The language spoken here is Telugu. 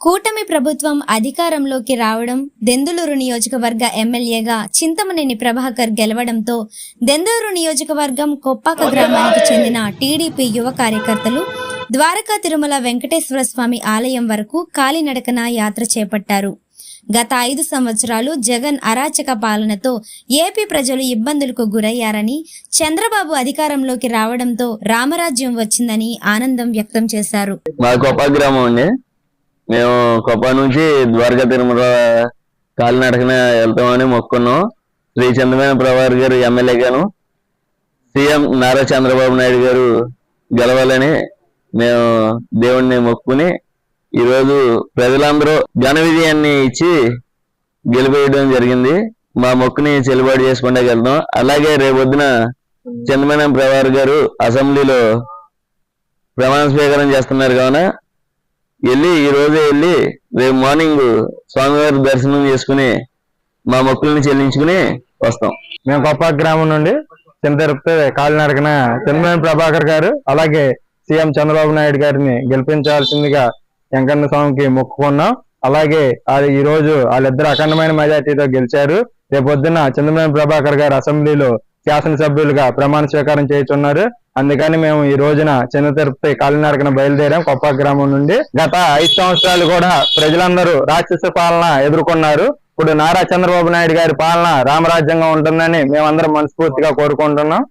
కూటమి ప్రభుత్వం అధికారంలోకి రావడం దెందులూరు నియోజకవర్గ ఎమ్మెల్యేగా చింతమనేని ప్రభాకర్ గెలవడంతో దెందులూరు నియోజకవర్గం కొప్పాక గ్రామానికి చెందిన టీడీపీ యువ కార్యకర్తలు ద్వారకా తిరుమల వెంకటేశ్వర స్వామి ఆలయం వరకు కాలినడకన యాత్ర చేపట్టారు. గత ఐదు సంవత్సరాలు జగన్ అరాచక పాలనతో ఏపీ ప్రజలు ఇబ్బందులకు గురయ్యారని చంద్రబాబు అధికారంలోకి రావడంతో రామరాజ్యం వచ్చిందని ఆనందం వ్యక్తం చేశారు మా కొప్ప గ్రామం అండి మేము కొప్ప నుంచి ద్వారకా తిరుమల కాలినడకన వెళ్తామని మొక్కున్నాం శ్రీ చంద్రమైన ప్రభాకర్ గారు ఎమ్మెల్యే గాను సీఎం నారా చంద్రబాబు నాయుడు గారు గెలవాలని మేము దేవుణ్ణి మొక్కుని ఈరోజు ప్రజలందరూ ఘన విజయాన్ని ఇచ్చి గెలిపేయడం జరిగింది. మా మొక్కుని చెల్లుబాటు చేసుకుంటే వెళ్తాం అలాగే రేపొద్దున చంద్రమైన ప్రభాకర్ గారు అసెంబ్లీలో ప్రమాణ స్వీకారం చేస్తున్నారు కావున వెళ్ళి ఈ రోజే వెళ్ళి రేపు మార్నింగ్ స్వామివారి దర్శనం చేసుకుని మా మొక్కుల్ని చెల్లించుకుని వస్తాం. మేము కొప్ప గ్రామం నుండి చిన్న తిరుపతి కాలినడకన చంద్రబాబు ప్రభాకర్ గారు అలాగే సీఎం చంద్రబాబు నాయుడు గారిని గెలిపించాల్సిందిగా వెంకన్న స్వామికి మొక్కుకున్నాం. అలాగే ఈ రోజు వాళ్ళిద్దరు అఖండమైన మెజార్టీతో గెలిచారు. రేపొద్దున చంద్రబాబు ప్రభాకర్ గారు అసెంబ్లీలో శాసనసభ్యులుగా ప్రమాణ స్వీకారం చేస్తున్నారు అందుకని మేము ఈ రోజున చిన్న తిరుపతి కాలినడకన బయలుదేరాం. కొప్ప గ్రామం నుండి గత ఐదు సంవత్సరాలు కూడా ప్రజలందరూ రాక్షస పాలన ఎదుర్కొన్నారు. ఇప్పుడు నారా చంద్రబాబు నాయుడు గారి పాలన రామరాజ్యంగా ఉంటుందని మేమందరం మనస్ఫూర్తిగా కోరుకుంటున్నాం.